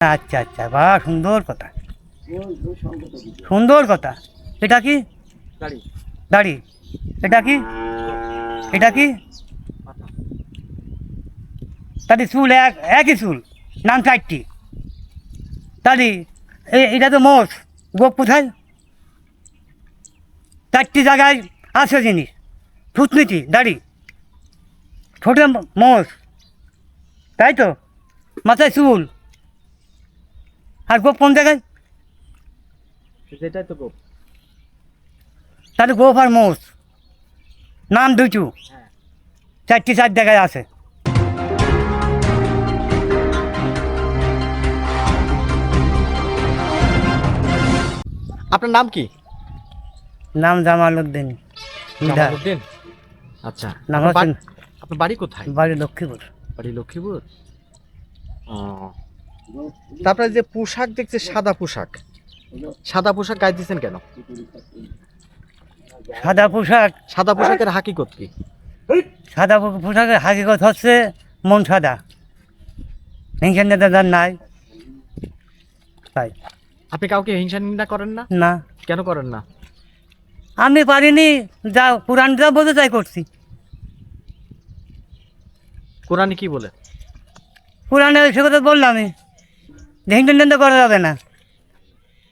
আচ্ছা আচ্ছা বা সুন্দর কথা। সুন্দর কথা। এটা কি? দাড়ি এটা কি? এটা কি? তাহলে চুল এক একই চুল নাম চারটি। তাহলে এ- এটা তো মোষ। গোপ কোথায়? চারটি জায়গায় আছে জিনিস। থুতনিটি দাড়ি। ছোটো মোষ। তাই তো? মাথায় চুল। আর গোপ কোন জায়গায়? যেটাই তো গোপ। তাহলে গোপ আর মোষ। নাম দুচু হ্যাঁ। চারটি চার জায়গায় আছে। আপনার নাম কি? নাম জামাল উদ্দিন জামালউদ্দিন? আচ্ছা। নাম আপনার বাড়ি- আপনার বাড়ি কোথায়? বাড়ি লক্ষ্মীপুর। বাড়ি লক্ষ্মীপুর? ও তারপরে যে পোশাক দেখছে সাদা পোশাক। সাদা পোশাক গায়ে দিচ্ছেন কেন? সাদা পোশাক? সাদা পোশাকের হাকিকত কি? সাদা পোশাকের হাকিকত হচ্ছে মন সাদা। হিংসা নেতা নাই। তাই। আপনি কাউকে হিংসা নিন্দা করেন না? না। কেন করেন না? আমি পারিনি যা পুরাণ যা বলতে তাই করছি। কোরআনে কি বলে? কোরআনে সে কথা বললামই যে হিংসা নিন্দা করা যাবে না।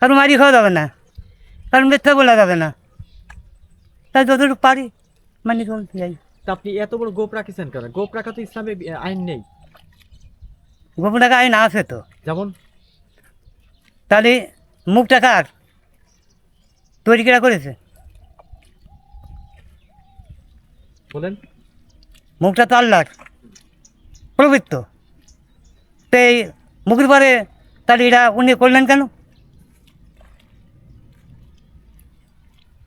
কারণ মারি খাওয়া যাবে না। কারণ মিথ্যা বলা যাবে না। তাই যতটুকু পারি মানে চলতে যাই। তা আপনি এত বড় গোপ রাখিছেন কেন? গোপ রাখা তো ইসলামে আইন নেই। গোপনটাকে আইন আছে তো। যেমন? তাহলে মুখটা কার? তৈরি কেরা করেছে? বলেন। মুখটা তো আল্লাহর। পবিত্র তো এই মুখের পরে তাহলে এটা উনি করলেন কেন?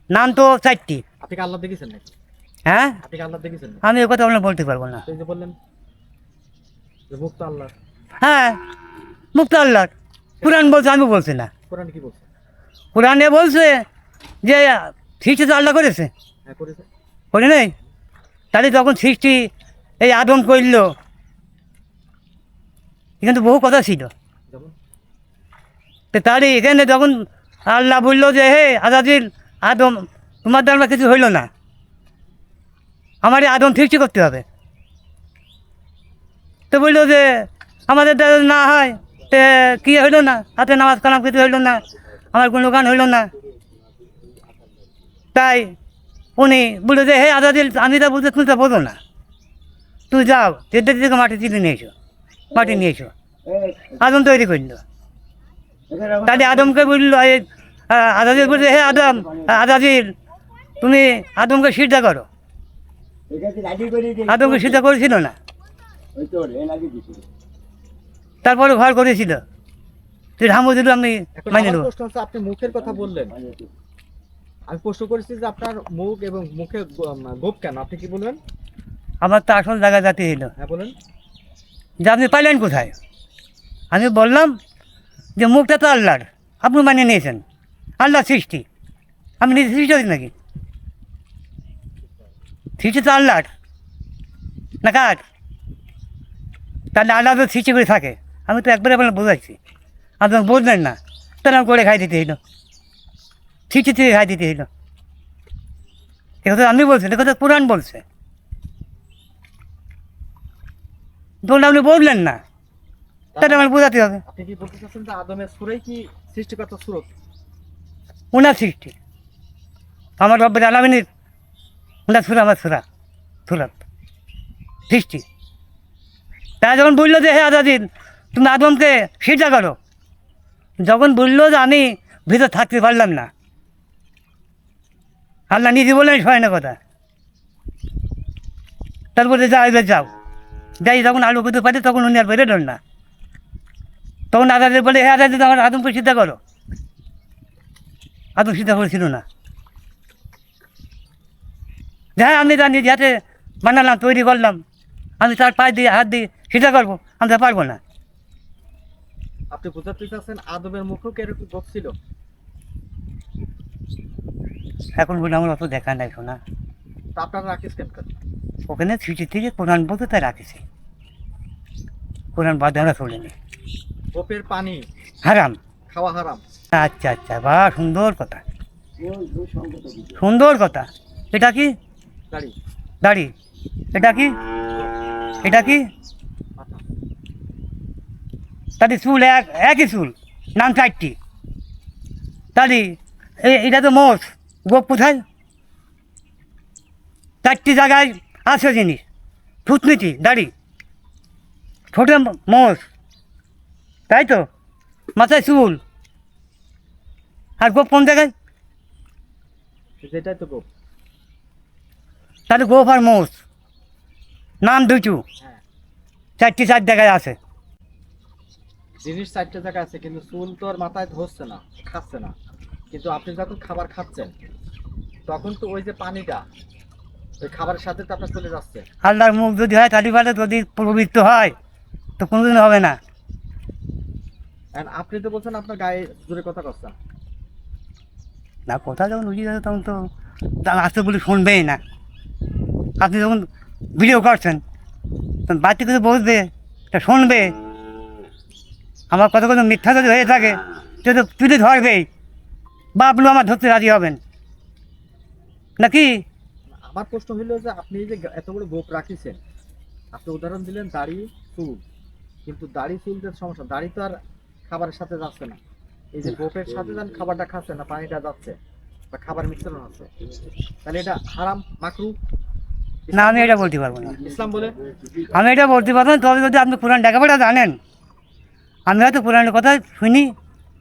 নাম তো চারটি। আপনি আল্লাহ দেখেছেন নাকি? হ্যাঁ? আপনি আল্লাহ দেখেছেন আমি এ কথা আপনার বলতে পারব না। তো এই যে বললেন যে মুক্ত আল্লাহ। হ্যাঁ কোরআন বলছে আমি বলছি না। কোরআনে কি বলছে? কোরআনে বলছে যে সৃষ্টি তো আল্লাহ করেছে। হ্যাঁ করে নেই তাহলে তখন সৃষ্টি এই আদম করল এখানে তো বহু কথা ছিল। তো তাহলে এখানে যখন আল্লাহ বলল যে হে আজাদিল আদম তোমার দ্বারা কিছু হইল না। আমার আদম সৃষ্টি করতে হবে। তো বলল যে আমাদের দ্বারা না হয় তে কী হইল না? হাতে নামাজ কালাম কিছু হইল না? আমার কোনো গান হইল না? তাই উনি বলল যে হে আজাদিল আমি তা বলতে তুমি তা বোঝো না। তুই যাও যেতে থেকে মাটি তুলে নিয়ে এসো। মাটি নিয়েছো? আদম তৈরি করল। তাহলে আদমকে বলল আদাজির বলছে হে আদম আদাজির তুমি আদমকে সিদ্ধা করো। আদমকে সিদ্ধা করেছিল না। তারপরে ঘর করেছিল। তুই হামু দিল আমি মাইনে নেব। আপনি মুখের কথা বললেন। আমি প্রশ্ন করেছি যে আপনার মুখ এবং মুখে গোপ কেন? আপনি কি আমার তো আসল জায়গা জাতি ছিল। হ্যাঁ বলেন। যে আপনি পাইলেন কোথায়? আমি বললাম যে মুখটা তো আল্লাহর, আপনি মানিয়ে নিয়েছেন। আল্লাহ সৃষ্টি। আমি নিজে সৃষ্টি হয়েছি নাকি? সৃষ্টি তো আল্লাহর। না কার? তাহলে আল্লাহ তো সৃষ্টি করে থাকে। আমি তো একবারে আপনার বোঝাচ্ছি। আপনি বুঝলেন না। তাহলে আমি করে খাই দিতে হইল। সৃষ্টি থেকে খাই দিতে হইল। এ কথা আমি বলছি এ কথা পুরাণ বলছে। ধরুন আপনি বললেন না। তাহলে আমার বোঝাতে হবে। আপনি কি বলতে চাচ্ছেন যে আদমের সুরাই কি সৃষ্টিকর্তা সুরত? ওনার সৃষ্টি। আমার রব্বের আলামিনীর ওনার সুরা আমার সুরা সুরাত। সৃষ্টি। তারা যখন বলল যে হে আদাদিন তুমি আদমকে সিজা করো যখন বলল যে আমি ভিতর থাকতে পারলাম না। আল্লাহ নিজে বললেন সয় না কথা। তারপরে যাও এবার যাও। যাই যখন আলু করতে পারে তখন উনি আর বেরোলেন না। তখন আদাদের বলে হে আদাদি আমার আদমকে সিদ্ধা করো? আদম সিদ্ধা করেছিল না। হ্যাঁ আমি জানি যাতে বানালাম তৈরি করলাম। আমি তার পায়ে দিয়ে হাত দিয়ে সিদ্ধা করব আমি তা পারব না। আপনি বোঝাতে চাচ্ছেন আদমের মুখও কি এরকম গোপ ছিল? এখন বলে আমার অত দেখা নাই শোনা। আপনারা রাখিস কেন? ওখানে সিটি থেকে কোরআন বলতে তাই রাখেছি। কোরআন বাদে আমরা চলিনি গোপের পানি। হারাম। খাওয়া হারাম। আচ্ছা আচ্ছা বা সুন্দর কথা। সুন্দর কথা। এটা কি? দাড়ি। এটা কি? এটা কি? তাহলে চুল এক একই চুল নাম চারটি। তাহলে এটা তো মোষ। গোপ কোথায়? চারটি জায়গায় আছে জিনিস। থুতনিটি দাড়ি। ছোটো মোষ তাই তো? মাথায় চুল। আর গোপ কোন জায়গায়? যেটাই তো গোপ। তাহলে গোপ আর মোষ নাম দুটো হ্যাঁ। চারটি চার জায়গায় আছে। জিনিস চারটে জায়গায় আছে কিন্তু চুল তো আর মাথায় ধরছে না খাচ্ছে না। কিন্তু আপনি যখন খাবার খাচ্ছেন তখন তো ওই যে পানিটা খাবারের সাথে তো আপনার চলে যাচ্ছে। আল্লাহর মুখ যদি হয় তাহলে পারে যদি পবিত্র হয় তো কোনোদিন হবে না। আপনি তো বলছেন আপনার গায়ে জোরে কথা করছেন না কথা যখন উঠিয়ে যাবে তখন তো আসতে বলে শুনবেই না। আপনি যখন ভিডিও করছেন তখন বাড়তি কিছু বসবে তা শুনবে। আমার কথা কোনো মিথ্যা যদি হয়ে থাকে সে তো তুলে ধরবেই। বা আপনি আমার ধরতে রাজি হবেন। নাকি? আমার প্রশ্ন হলো যে আপনি যে এত বড় গোপ রাখিছেন আপনি উদাহরণ দিলেন দাড়ি চুল। কিন্তু দাড়ি চুলদের সমস্যা দাড়ি তো আর খাবারের সাথে যাচ্ছে না। এই যে গোপের সাথে যখন খাবারটা খাচ্ছে না পানিটা যাচ্ছে বা খাবার মিশ্রণ হচ্ছে তাহলে এটা হারাম মাকরু? না আমি এটা বলতে পারব না। ইসলাম বলে? আমি এটা বলতে পারব না তবে যদি আপনি কোরআন লেখাপড়া জানেন আমি হয়তো কোরআনের কথা শুনি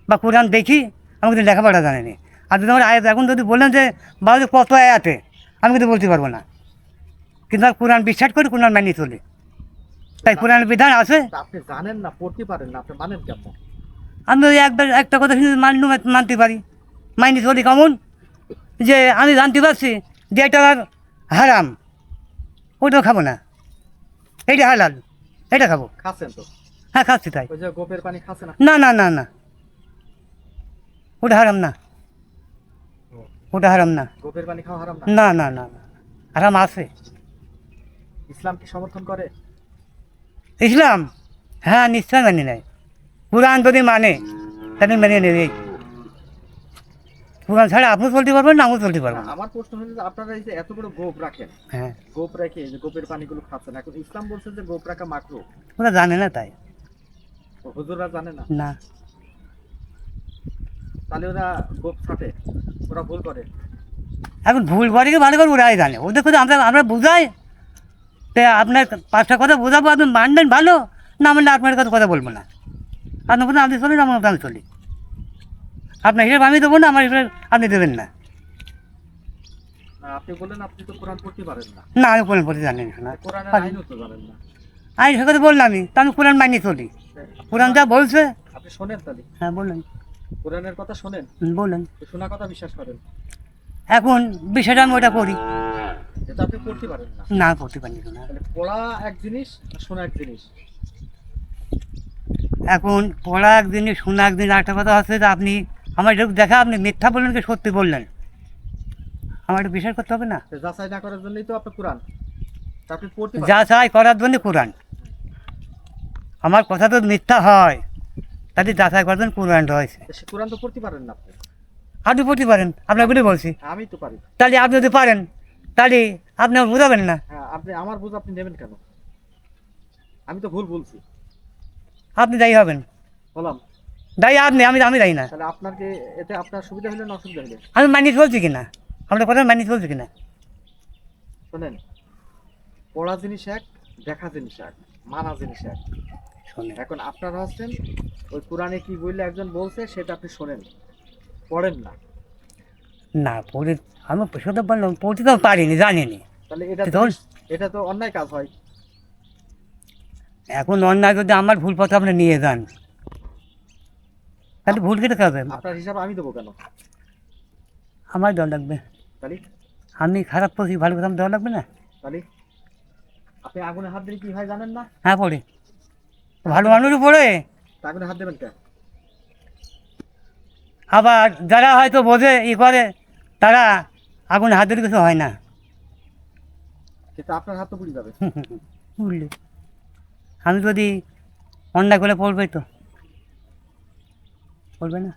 বা কোরআন দেখি আমি কিন্তু লেখাপড়া জানিনি। আর যদি আমার আয়াত এখন যদি বলেন যে বাবা কত আয়াতে আমি কিন্তু বলতে পারব না। কিন্তু আমি কোরআন বিশ্বাস করি কোরআন মানিয়ে চলি। তাই কোরআনের বিধান আছে। আপনি জানেন না পড়তে পারেন না আপনি মানেন কেমন? আমি ওই একবার একটা কথা শুনে মানলু মানতে পারি। মাইনি চলি কেমন? যে আমি জানতে পারছি যে এটা আমার হারাম। ওইটাও খাব না। এইটা হালাল। এটা খাব। খাচ্ছেন তো? হ্যাঁ খাচ্ছি তাই। গোপের পানি খাচ্ছে না না না না। ওটা হারাম না। ওটা হারাম না। গোপের পানি খাওয়া হারাম না? না না না হারাম আছে। ইসলাম কি সমর্থন করে? ইসলাম? হ্যাঁ নিশ্চয় মেনে নেয় কোরআন যদি মানে তাহলে মেনে নেবেই কোরআন ছাড়া আপনি চলতে পারবেন না আমিও চলতে পারব না। আমার প্রশ্ন যে আপনারা এই যে এত বড় গোপ রাখেন হ্যাঁ। গোপ রেখে যে গোপের পানিগুলো খাচ্ছেন এখন ইসলাম বলছে যে গোপ রাখা মাকরু। ওরা জানে না তাই। হুজুররা জানে না? না। তাহলে ওরা গোপ ওরা ভুল করে। এখন ভুল করে কি ভালো করে ওরাই জানে ওদের কথা আমরা আমরা বুঝাই। তা আপনার পাঁচটা কথা বোঝাবো আপনি মানবেন ভালো না মানলে আপনার কথা কথা বলব না। আপনার কথা আপনি চলেন আমার আমি চলি। আপনার হিসেবে আমি দেবো না আমার হিসেবে আপনি দেবেন না। না, আপনি আপনি তো কোরআন পড়তে পারেন না। না আমি কোরআন পড়তে জানি না। কোরআনের আইনও তো জানেন না। আমি সে কথা বললামই তা আমি কোরআন মানিয়ে চলি। কোরআন যা বলছে। আপনি শোনেন তাহলে। হ্যাঁ বললেন কোরআনের কথা শোনেন? বললেন তো শোনা কথা বিশ্বাস করেন? এখন বিষয়টা আমি ওটা করি এটা আপনি পড়তে পারেন না। না করতে পারি না। পড়া এক জিনিস শোনা এক জিনিস। এখন পড়া একদিন শোনা একদিন একটা কথা হচ্ছে যে আপনি আমার যখন দেখা আপনি মিথ্যা বললেন কি সত্যি বললেন? আমার একটু বিশ্বাস করতে হবে না? যাচাই না করার জন্যই তো আপনি কোরআন। আপনি পড়তে পারেন। যা চাই করার জন্য কোরআন। আমার কথা তো মিথ্যা হয়। তাতে যাচাই করার জন্য কোরআন রয়েছে। সে কোরআন তো পড়তে পারেন না আপনি? আপনি পড়তে পারেন আপনার বলে বলছি। আমি তো পারি। তাহলে আপনি যদি পারেন তাহলে আপনি আমার বোঝাবেন না। হ্যাঁ আপনি আমার বুঝ আপনি নেবেন কেন? আমি তো ভুল বলছি। আপনি দায়ী হবেন। বললাম। দায়ী আপনি আমি আমি দায়ী না। তাহলে আপনার কি এতে আপনার সুবিধা হলে না অসুবিধা হলে আমি মানিয়ে চলছি কিনা? আপনার কথা মানিয়ে চলছি কিনা? শোনেন পড়া জিনিস এক দেখা জিনিস এক মানা জিনিস এক। শোনেন। এখন আপনারা হচ্ছেন ওই কোরআনে কি বললে একজন বলছে সেটা আপনি শোনেন। পড়েন না। না পড়ে আমি সেটা বললাম পড়তে তো পারিনি জানিনি। তাহলে এটা তো- এটা তো অন্যায় কাজ হয়। এখন অন্যায় যদি আমার ভুল পথে আপনি নিয়ে যান তাহলে ভুল কেটে খাবে। আপনার হিসাব আমি দেবো কেন? আমার দেওয়া লাগবে। তাহলে? আমি খারাপ করছি ভালো কথা দেওয়া লাগবে না? তাহলে? আপনি আগুনে হাত দিলে কি হয় জানেন না? হ্যাঁ পড়ে। ভালো মানুষ পড়ে হাত দেবেন আবার যারা হয়তো বোঝে ই করে তারা আগুন হাতের কিছু হয় না। কিন্তু আপনার হাত তো পুড়ে যাবে। পুড়লে। আমি যদি অন্যায় করে পড়বে তো। পড়বে না।